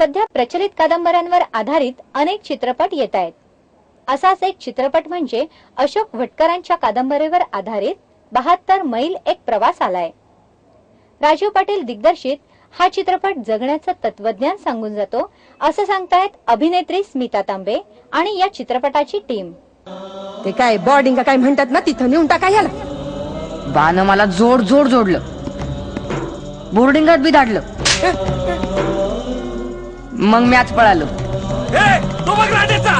सध्या प्रचलित कादंबऱ्यांवर आधारित अनेक चित्रपट येत आहेत. असाच एक चित्रपट म्हणजे अशोक भटकरांच्या कादंबरीवर आधारित बहात्तर मैल एक प्रवास आलाय. राजीव पाटील दिग्दर्शित हा चित्रपट जगण्याचं तत्वज्ञान सांगून जातो असं सांगतायत अभिनेत्री स्मिता तांबे आणि या चित्रपटाची टीम. ते काय बॉर्डिंग का काय म्हणतात ना तिथं नेऊन टाका याला बानं मला जोड जोड जोडलं. बोर्डिंगात बी धाडलं. मग मॅच पळालो. तो बघ राजाचा!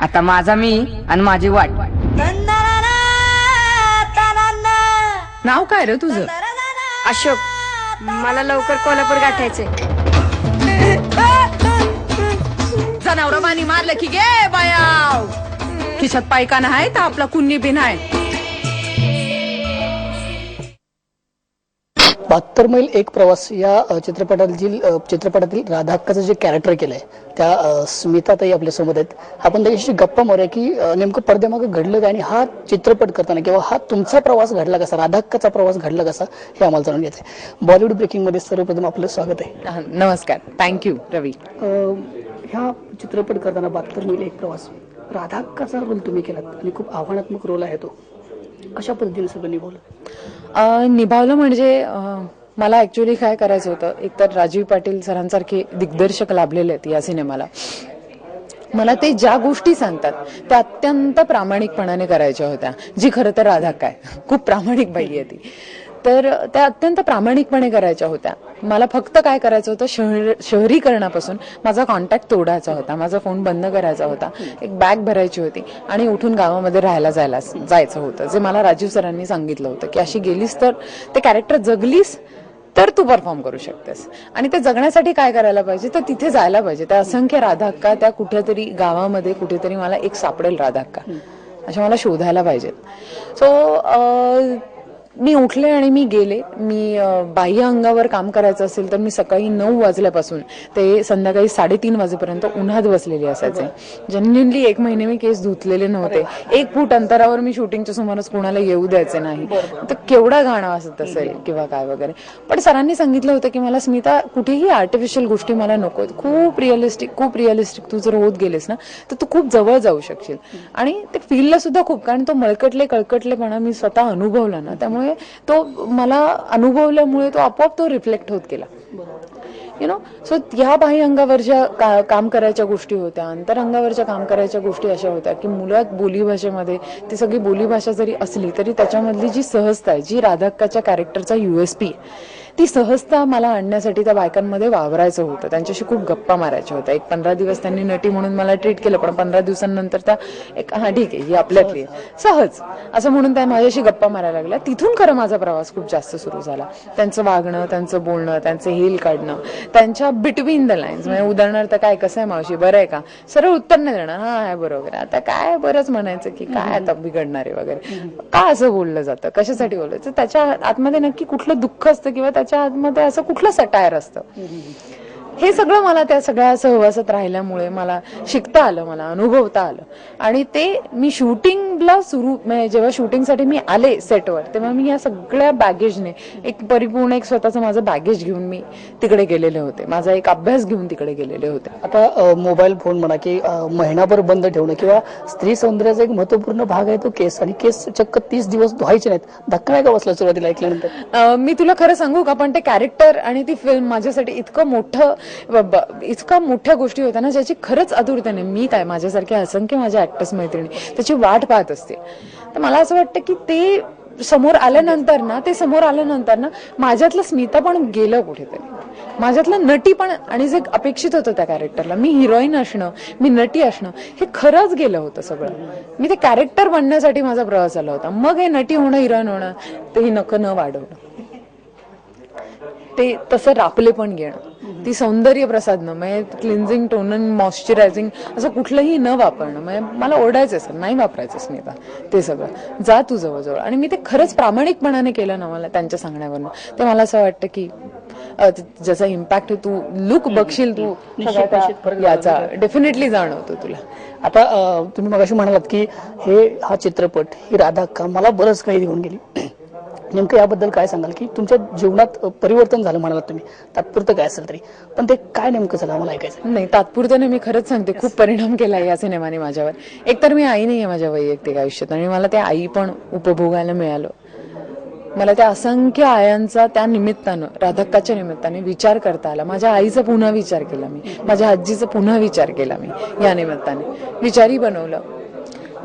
आता माझा मी आणि माझी वाट. नाव काय रे तुझं? अशोक. मला लवकर कोल्हापूर गाठायचंय. जनावरं मारलं की गे बायाव. खिशात पायकाना आहे तर आपला कुन्नी बिन आहे बहात्तर मैल एक प्रवास या चित्रपटातील चित्रपटातील राधाक्काचं जे कॅरेक्टर केलंय त्या अ, स्मिताताई आपल्यासोबत आहेत. आपण त्याच्याशी गप्पा मारूया की नेमकं पडद्यामागे घडलं काय आणि हा चित्रपट करताना किंवा हा तुमचा प्रवास घडला कसा राधाक्काचा प्रवास घडला कसा हे आम्हाला जाणून घ्यायचं बॉलिवूड ब्रेकिंगमध्ये सर्वप्रथम आपलं स्वागत आहे. नमस्कार. थँक्यू रवी ह्या चित्रपट करताना बहात्तर मैल एक प्रवास राधाक्काचा रोल तुम्ही केलात? आणि खूप आव्हानात्मक रोल आहे तो. अशा पद्धतीने सगळं निभावलं? निभावलं म्हणजे मला ऍक्च्युली काय करायचं होतं एकतर राजीव पाटील सरांसारखे दिग्दर्शक लाभलेले आहेत या सिनेमाला. मला ते ज्या गोष्टी सांगतात त्या अत्यंत प्रामाणिकपणाने करायच्या होत्या. जी खरं तर राधा काय? खूप प्रामाणिक बाई आहे ती. तर त्या अत्यंत प्रामाणिकपणे करायच्या होत्या. मला फक्त काय करायचं होतं शहर शहरीकरणापासून माझा कॉन्टॅक्ट तोडायचा होता माझा फोन बंद करायचा होता. एक बॅग भरायची होती आणि उठून गावामध्ये राहायला जायला जायचं होतं. जे मला राजीव सरांनी सांगितलं होतं की अशी गेलीस तर ते कॅरेक्टर जगलीस तर तू परफॉर्म करू शकतेस. आणि ते जगण्यासाठी काय करायला पाहिजे? तर तिथे जायला पाहिजे. त्या असंख्य राधाक्का त्या कुठेतरी गावामध्ये कुठेतरी मला एक सापडेल राधाक्का. अशा मला शोधायला पाहिजेत. सो मी उठले आणि मी गेले. मी बाह्य अंगावर काम करायचं असेल तर मी सकाळी नऊ वाजल्यापासून ते संध्याकाळी साडेतीन वाजेपर्यंत उन्हात बसलेली असायचे. जेन्युनली एक महिने मी केस धुतलेले नव्हते. एक फूट अंतरावर मी शूटिंगच्या सुमारास कोणाला येऊ द्यायचे नाही. तर केवढा गाणं असत असेल किंवा काय वगैरे. पण सरांनी सांगितलं होतं की मला स्मिता कुठेही आर्टिफिशियल गोष्टी मला नको. खूप रिअलिस्टिक खूप रिअलिस्टिक तू जर होत गेलेस ना तर तू खूप जवळ जाऊ शकशील. आणि ते फीलला सुद्धा खूप कारण तो मळकटले कळकटलेपणा मी स्वतः अनुभवला ना त्यामुळे तो मला अनुभवल्यामुळे तो आपोआप तो रिफ्लेक्ट होत गेला. यु नो सो ह्या बाह्य अंगावरच्या का, काम करायच्या गोष्टी होत्या अंतरंगावरच्या काम करायच्या गोष्टी अशा होत्या की मुळात बोलीभाषेमध्ये ती सगळी बोलीभाषा जरी असली तरी त्याच्यामधली जी सहजता आहे जी राधाक्काच्या कॅरेक्टरचा युएसपी ती सहजता मला आणण्यासाठी त्या बायकांमध्ये वावरायचं होतं. त्यांच्याशी खूप गप्पा मारायच्या होत्या. एक पंधरा दिवस त्यांनी नटी म्हणून मला ट्रीट केलं पण पंधरा दिवसांनंतर त्या एक हा ठीक आहे ही आपल्यातली सहज. असं म्हणून त्या माझ्याशी गप्पा मारायला लागल्या. तिथून खरं माझा प्रवास खूप जास्त सुरू झाला. त्यांचं वागणं त्यांचं बोलणं त्यांचं हेल काढणं त्यांच्या बिटवीन द लाईन्स म्हणजे उदाहरणार्थ काय कसं आहे मावशी? बरं आहे का? सरळ उत्तर नाही देणार. हा आहे बरोबर आता काय बरंच म्हणायचं की काय आता बिघडणार आहे वगैरे. का असं बोललं जातं? कशासाठी बोलायचं त्याच्या आतमध्ये नक्की कुठलं दुःख असतं किंवा त्याच्या आतमध्ये असं कुठलं सटायर असतं. हे सगळं मला त्या सगळ्या सहवासात राहिल्यामुळे मला शिकता आलं मला अनुभवता आलं. आणि ते मी शूटिंग शूटिंगला सुरू म्हणजे जेव्हा शूटिंगसाठी मी आले सेटवर तेव्हा मी या सगळ्या बॅगेजने एक परिपूर्ण एक स्वतःचं माझं बॅगेज घेऊन मी तिकडे गेलेले होते. माझा एक अभ्यास घेऊन तिकडे गेलेले होते. आता मोबाईल फोन म्हणा की महिनाभर बंद ठेवणं किंवा स्त्री सौंदर्याचा एक महत्त्वपूर्ण भाग आहे तो केस आणि केस चक्क तीस दिवस धुवायचे नाहीत. धक्का नाही का बसला सुरुवातीला ऐकल्यानंतर? मी तुला खरं सांगू का पण ते कॅरेक्टर आणि ती फिल्म माझ्यासाठी इतकं मोठं इतका मोठ्या गोष्टी होत्या ना ज्याची खरंच आतुरतेने मी काय माझ्यासारख्या असंख्य माझ्या ऍक्टर्स मैत्रिणी त्याची वाट पाहत असते. तर मला असं वाटतं की ते समोर आल्यानंतर ना ते समोर आल्यानंतर ना माझ्यातलं स्मिता पण गेलं कुठेतरी. माझ्यातलं नटी पण आणि जे अपेक्षित होतं त्या कॅरेक्टरला मी हिरोईन असणं मी नटी असणं हे खरंच गेलं होतं सगळं. मी ते कॅरेक्टर बनण्यासाठी माझा प्रवास आला होता. मग हे नटी होणं हिरोईन होणं ते ही नकं न वाढवणं. ते तसं रापले पण घेणं. ती सौंदर्य प्रसाधनं म्हणजे क्लिन्झिंग टोनन मॉइश्चरायझिंग असं कुठलंही न वापरणं. म्हणजे मला ओरडायचं सर नाही वापरायचं स्मिता ते सगळं. जा तू जवळजवळ. आणि मी ते खरंच प्रामाणिकपणाने केलं ना मला त्यांच्या सांगण्यावरनं. ते मला असं वाटतं की ज्याचा इम्पॅक्ट तू लुक बघशील तू याचा डेफिनेटली जाणवतो तुला. आता तुम्ही मगाशी म्हणालात की हे हा चित्रपट ही राधा अक्का मला बरंच काही घेऊन गेली. नेमकं याबद्दल काय सांगाल की तुमच्या जीवनात परिवर्तन झालं म्हणाला तुम्ही. तात्पुरतं काय असेल तरी. पण ते काय नेमकं झालं मला ऐकायचं नाही तात्पुरत्याने मी खरंच सांगते खूप परिणाम केला या सिनेमाने माझ्यावर. एकतर मी आई नाही आहे माझ्या वैयक्तिक आयुष्यात आणि मला त्या आई पण उपभोगायला मिळालं. मला त्या असंख्य आयांचा त्या निमित्तानं राधक्काच्या निमित्ताने विचार करता आला. माझ्या आईचा पुन्हा विचार केला मी. माझ्या आजीचा पुन्हा विचार केला मी या निमित्ताने. विचारी बनवलं.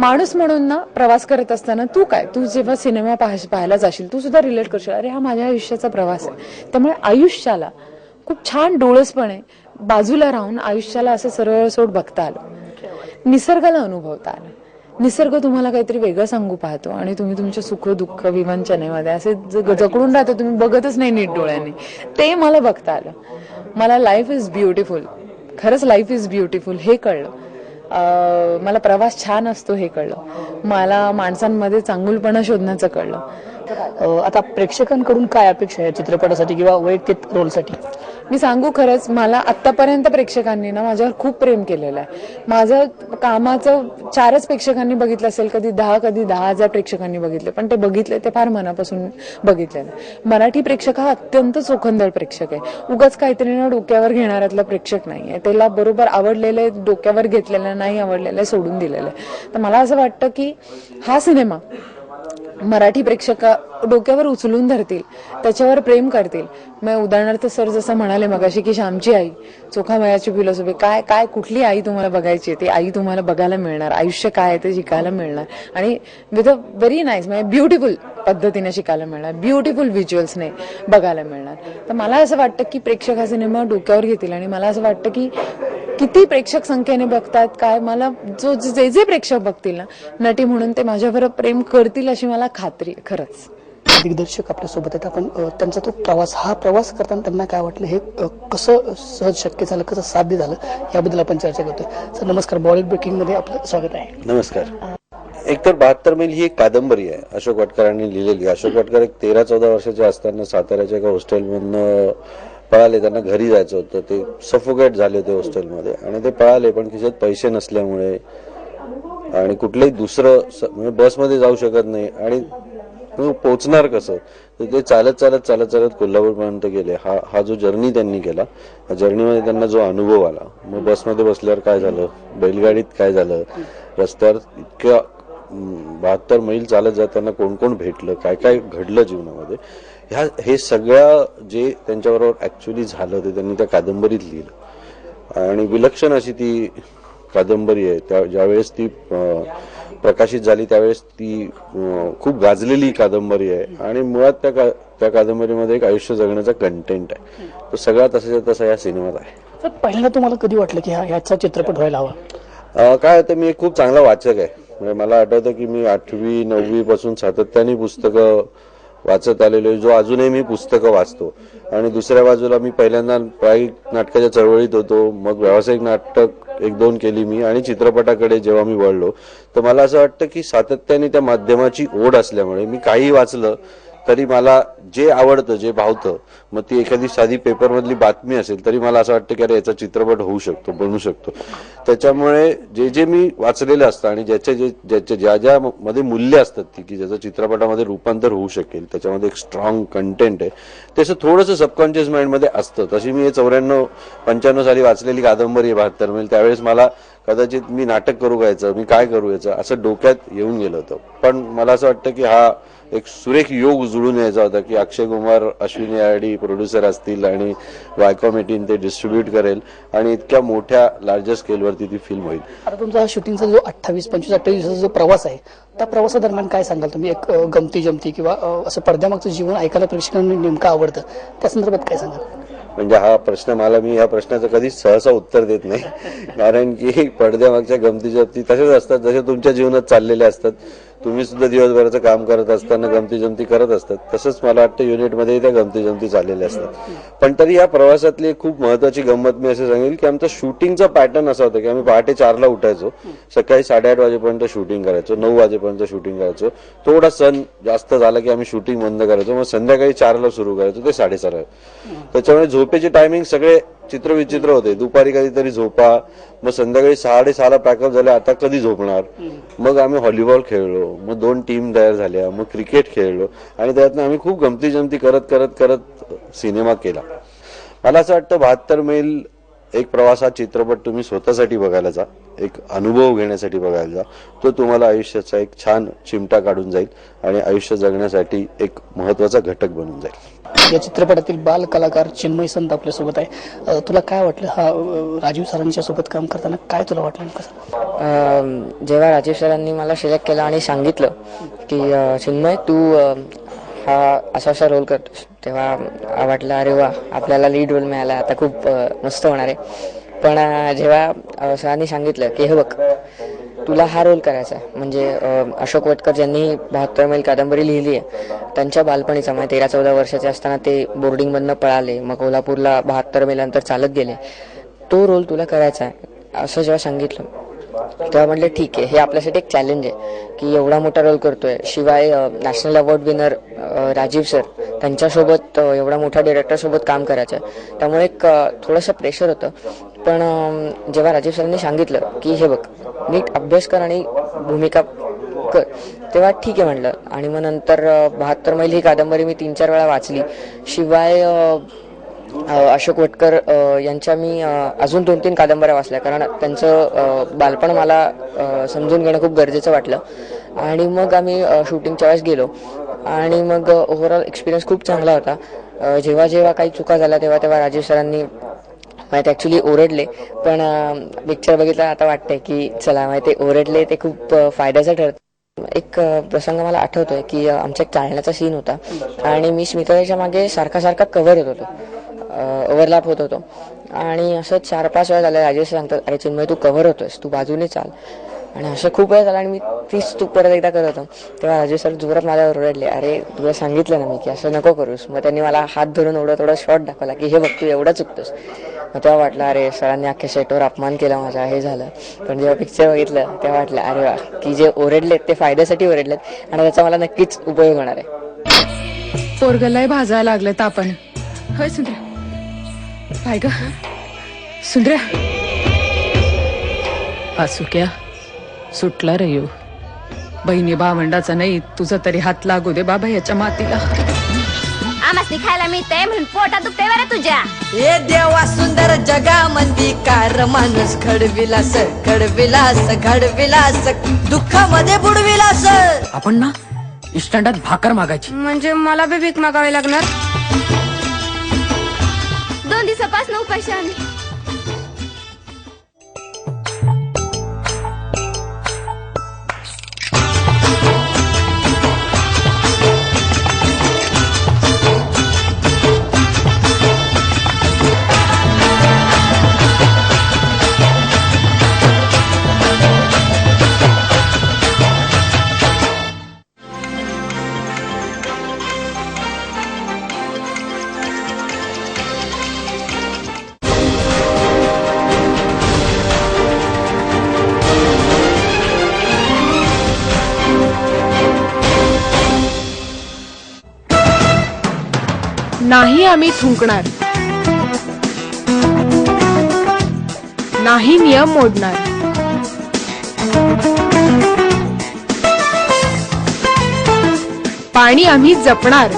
माणूस म्हणून ना प्रवास करत असताना तू काय? तू जेव्हा सिनेमा पाहायला जाशील तू सुद्धा रिलेट करशील अरे हा माझ्या आयुष्याचा प्रवास आहे. त्यामुळे आयुष्याला खूप छान डोळसपणे बाजूला राहून आयुष्याला असं सरळ सोड बघता आलं. निसर्गाला अनुभवता आलं. निसर्ग तुम्हाला काहीतरी वेगळं सांगू पाहतो आणि तुम्ही तुमच्या सुख दुःख विवंचनेमध्ये असे ज- जकडून राहतो तुम्ही बघतच नाही नीट डोळ्यांनी. ते मला बघता आलं. मला लाईफ इज ब्युटिफुल खरंच लाईफ इज ब्युटिफुल हे कळलं. मला प्रवास छान असतो हे कळलं. मला माणसांमध्ये चांगुलपणा शोधण्याचं कळलं. आता प्रेक्षकांकडून काय अपेक्षा आहे चित्रपटासाठी किंवा वैयक्तिक रोलसाठी? मी सांगू खरंच मला आत्तापर्यंत प्रेक्षकांनी ना माझ्यावर खूप प्रेम केलेलं आहे. माझं कामाचं चारच प्रेक्षकांनी बघितलं असेल कधी दहा कधी दहा हजार प्रेक्षकांनी बघितले पण ते बघितले ते फार मनापासून बघितलेलं आहे. मराठी प्रेक्षक हा अत्यंत चोखंदळ प्रेक्षक आहे. उगाच काहीतरी ना डोक्यावर घेणाऱ्यातला प्रेक्षक नाही आहे. त्याला बरोबर आवडलेलं आहे डोक्यावर घेतलेलं नाही आवडलेलं आहे, सोडून दिलेलं आहे. तर मला असं वाटतं की हा सिनेमा मराठी प्रेक्षक डोक्यावर उचलून धरतील त्याच्यावर प्रेम करतील. मग उदाहरणार्थ सर जसं म्हणाले मगाशी की श्यामची आई चोखामयाची फिलॉसॉफी काय काय कुठली आई तुम्हाला बघायची आहे? ती आई तुम्हाला बघायला मिळणार. आयुष्य काय आहे ते शिकायला मिळणार. आणि विथ अ व्हेरी नाईस म्हणजे ब्युटिफुल पद्धतीने शिकायला मिळणार. ब्युटिफुल व्हिज्युअल्सने बघायला मिळणार. तर मला असं वाटतं की प्रेक्षक हा सिनेमा डोक्यावर घेतील आणि मला असं वाटतं की किती प्रेक्षक संख्येने बघतात काय मला जो जे जे प्रेक्षक बघतील ना नटी म्हणून ते माझ्यावर प्रेम करतील अशी मला खात्री आहे, खरंच. दिग्दर्शक आपल्यासोबत आहेत. आपण अ, त्यांचा तो प्रवास हा प्रवास करताना त्यांना काय वाटलं? हे अ, कसं सहज शक्य झालं? कसं साध्य झालं? याबद्दल आपण चर्चा करतोय. सर नमस्कार. बॉलिवूड ब्रेकिंगमध्ये आपलं स्वागत आहे. नमस्कार. एकतर बहात्तर मैल ही एक कादंबरी आहे. अशोक वाटकरांनी लिहिलेली. अशोक वाटकर एक तेरा चौदा वर्षाचे असताना साताऱ्याच्या एका हॉस्टेलमधनं पळाले त्यांना घरी जायचं होतं. ते सफोकेट झाले होते हॉस्टेलमध्ये आणि ते पळाले पण खिशात पैसे नसल्यामुळे. आणि कुठलंही दुसरं स- म्हणजे बसमध्ये जाऊ शकत नाही. आणि पोचणार कसं? तर ते चालत चालत चालत चालत कोल्हापूरपर्यंत गेले. हा हा जो जर्नी त्यांनी केला जर्नीमध्ये त्यांना जो अनुभव आला. मग बसमध्ये बसल्यावर काय झालं? बैलगाडीत काय झालं? रस्त्यावर इतक्या बहात्तर मैल चालत जाताना कोण कोण भेटलं काय काय घडलं जीवनामध्ये ह्या हे सगळ्या जे त्यांच्याबरोबर ऍक्च्युली झालं ते त्यांनी त्या कादंबरीत लिहिलं. आणि विलक्षण अशी ती कादंबरी आहे त्या ज्यावेळेस ती प्रकाशित झाली त्यावेळेस ती खूप गाजलेली कादंबरी आहे. आणि मुळात त्या का- त्या कादंबरीमध्ये एक आयुष्य जगण्याचा कंटेंट आहे. तो सगळा तसाच्या तसा या सिनेमात आहे. पहिल्यांदा तुम्हाला कधी वाटलं की ह्याचा चित्रपट व्हायला हवा? काय होतं मी खूप चांगला वाचक आहे. म्हणजे मला आठवतं की मी आठवी नववी पासून सातत्याने पुस्तकं वाचत आलेलो आहे. जो अजूनही मी पुस्तकं वाचतो. आणि दुसऱ्या बाजूला मी पहिल्यांदा प्रायिक नाटकाच्या चळवळीत होतो. मग व्यावसायिक नाटक एक दोन केली मी आणि चित्रपटाकडे जेव्हा मी वळलो तर मला असं वाटतं की सातत्याने त्या माध्यमाची ओढ असल्यामुळे मी काही वाचलं तरी मला जे आवडतं जे भावतं मग ती एखादी साधी पेपरमधली बातमी असेल तरी मला असं वाटतं की अरे याचा चित्रपट होऊ शकतो बनू शकतो. त्याच्यामुळे जे जे मी वाचलेलं असतं आणि ज्याच्या जे ज्याच्या ज्या ज्या मध्ये मूल्य असतात ती की ज्याचं चित्रपटामध्ये रूपांतर होऊ शकेल त्याच्यामध्ये एक स्ट्रॉंग कंटेंट आहे त्याचं थोडंसं सबकॉन्शियस माइंडमध्ये असतं. तशी मी हे चौऱ्याण्णव पंच्याण्णव साली वाचलेली कादंबरी आहे बहात्तर मैल त्यावेळेस मला कदाचित मी नाटक करू घ्यायचं मी काय करू याचं असं डोक्यात येऊन गेलं होतं. पण मला असं वाटतं की हा एक सुरेख योग जुळून यायचा होता की अक्षय कुमार अश्विनी आडी प्रोड्युसर असतील आणि वायकॉम एटीन ते डिस्ट्रीब्यूट करेल आणि इतक्या मोठ्या लार्जर स्केलवरती ती फिल्म होईल. आता तुमचा शूटिंगचा जो अठ्ठावीस पंचवीस अठ्ठावीस दिवसाचा जो प्रवास आहे त्या प्रवासादरम्यान काय सांगाल तुम्ही? एक गमती जमती किंवा असं पडद्यामागचं जीवन ऐकायला प्रेक्षकांना नेमकं आवडतं त्या संदर्भात काय सांगाल? म्हणजे हा प्रश्न मला मी या प्रश्नाचं कधीच सहसा उत्तर देत नाही. कारण की पडद्यामागच्या गमती जमती तशाच असतात जसे तुमच्या जीवनात चाललेल्या असतात. तुम्ही सुद्धा दिवसभराचं काम करत असताना गमती जमती करत असतात. तसंच मला वाटतं युनिटमध्ये त्या गमती जमती चाललेल्या असतात. पण तरी या प्रवासातली एक खूप महत्वाची गंमत मी असं सांगेल की आमचा शूटिंगचा पॅटर्न असा होता की आम्ही पहाटे चारला उठायचो. सकाळी साडेआठ वाजेपर्यंत शूटिंग करायचो. नऊ वाजेपर्यंत शूटिंग करायचो. थोडा सण जास्त झाला की आम्ही शूटिंग बंद करायचो. मग संध्याकाळी चारला सुरू करायचो. ते साडेचार त्याच्यामुळे झोपेचे टायमिंग सगळे चित्रविचित्र होते. दुपारी कधीतरी झोपा. मग संध्याकाळी साडेसहाला पॅकअप झाले आता कधी झोपणार? मग आम्ही व्हॉलीबॉल खेळलो. मग दोन टीम तयार झाल्या. मग क्रिकेट खेळलो. आणि त्यातनं आम्ही खूप गमती जमती करत करत करत सिनेमा केला. मला असं वाटतं बहात्तर मैल एक प्रवास हा चित्रपट तुम्ही स्वतःसाठी बघायला जा. एक अनुभव घेण्यासाठी बघायला जा. तो तुम्हाला आयुष्याचा एक छान चिमटा काढून जाईल आणि आयुष्य जगण्यासाठी एक महत्त्वाचा घटक बनून जाईल. या चित्रपटातील बाल कलाकार चिन्मय संत आपल्यासोबत आहे. तुला काय वाटलं? हा राजीव सरांच्या सोबत काम करताना काय तुला वाटलं कसं जेव्हा राजीव सरांनी मला सिलेक्ट केलं आणि सांगितलं की चिन्मय तू हा असा असा रोल करतोस तेव्हा वाटलं अरे वा आपल्याला लीड रोल मिळाला. आता खूप मस्त होणार आहे. पण जेव्हा सरांनी सांगितलं की हे बघ तुला हा रोल करायचा आहे. म्हणजे अशोक वटकर ज्यांनी बहात्तर मैल कादंबरी लिहिली आहे त्यांच्या बालपणीचा म्हणजे तेरा चौदा वर्षाचे असताना ते बोर्डिंगमधनं पळाले मग कोल्हापूरला बहात्तर मैलानंतर चालत गेले. तो रोल तुला करायचा आहे असं जेव्हा सांगितलं तेव्हा म्हटलं ठीक आहे हे आपल्यासाठी एक चॅलेंज आहे की एवढा मोठा रोल करतोय. शिवाय national award winner Rajiv sir त्यांच्यासोबत एवढा मोठा डिरेक्टरसोबत काम करायचं आहे त्यामुळे एक थोडंसं प्रेशर होतं. पण जेव्हा राजीव सरांनी सांगितलं की हे बघ नीट अभ्यास कर आणि भूमिका कर तेव्हा ठीक आहे म्हटलं आणि मग नंतर बहात्तर मैल ही कादंबरी मी तीन चार वेळा वाचली. शिवाय अशोक वटकर यांच्या मी अजून दोन तीन कादंबऱ्या वाचल्या. कारण त्यांचं बालपण मला समजून घेणं खूप गरजेचं वाटलं. आणि मग आम्ही शूटिंगच्या वेळेस गेलो. आणि मग ओव्हरऑल एक्सपिरियन्स खूप चांगला होता. जेव्हा जेव्हा काही चुका झाल्या तेव्हा तेव्हा राजीव सरांनी माहिती ॲक्च्युली ओरडले. पण पिक्चर बघितलं आता वाटतंय की चला माहिती ओरडले ते खूप फायद्याचं ठरतं. एक प्रसंग मला आठवतोय की आमच्या एक चालण्याचा सीन होता. आणि मी स्मिताच्या मागे सारखा सारखा कव्हर होत होतो. ओव्हरलॅप होत होतो. आणि असं चार पाच वेळा झालं राजेश सांगतात अरे चिन्मय तू कव्हर होतोयस तू बाजूने चाल. आणि असं खूप वेळ झाला आणि मी तीच तू परत एकदा करत होतो. तेव्हा राजेश सर जोरात माझ्यावर ओरडले अरे तुला सांगितलं ना मी की असं नको करूस. मग त्यांनी मला हात धरून एवढा थोडा शॉट दाखवला की हे बघ तू एवढा चुकतोस. मग तेव्हा वाटलं अरे सरांनी अख्ख्या सेटवर अपमान केला माझा हे झालं. पण जेव्हा पिक्चर बघितलं तेव्हा वाटलं अरे वा की जे ओरडलेत ते फायद्यासाठी ओरडलेत आणि त्याचा मला नक्कीच उपयोग होणार आहे. पोरगलाय भाजायला लागलं आपण होय सुंदर्या काय ग सुंदर्या. असुक्या सुटला रे येऊ बहिणी भावंडाचा नाही तुझा तरी हात लागू दे बाबा याच्या मातीला. आमासनी खायला मिळतंय म्हणून पोटात दुखतंय बरं तुझ्या. हे देवा सुंदर जगामंदी कार माणूस घडविलास घडविलास घडविलास दुःखामध्ये बुडविलास. आपण ना इस्टँडात भाकर मागायची. म्हणजे मला बी भीक मागावी लागणार? безопасно у Пашана. नाही आम्ही थुंकणार. नाही नियम मोडणार. पाणी आम्ही जपणार.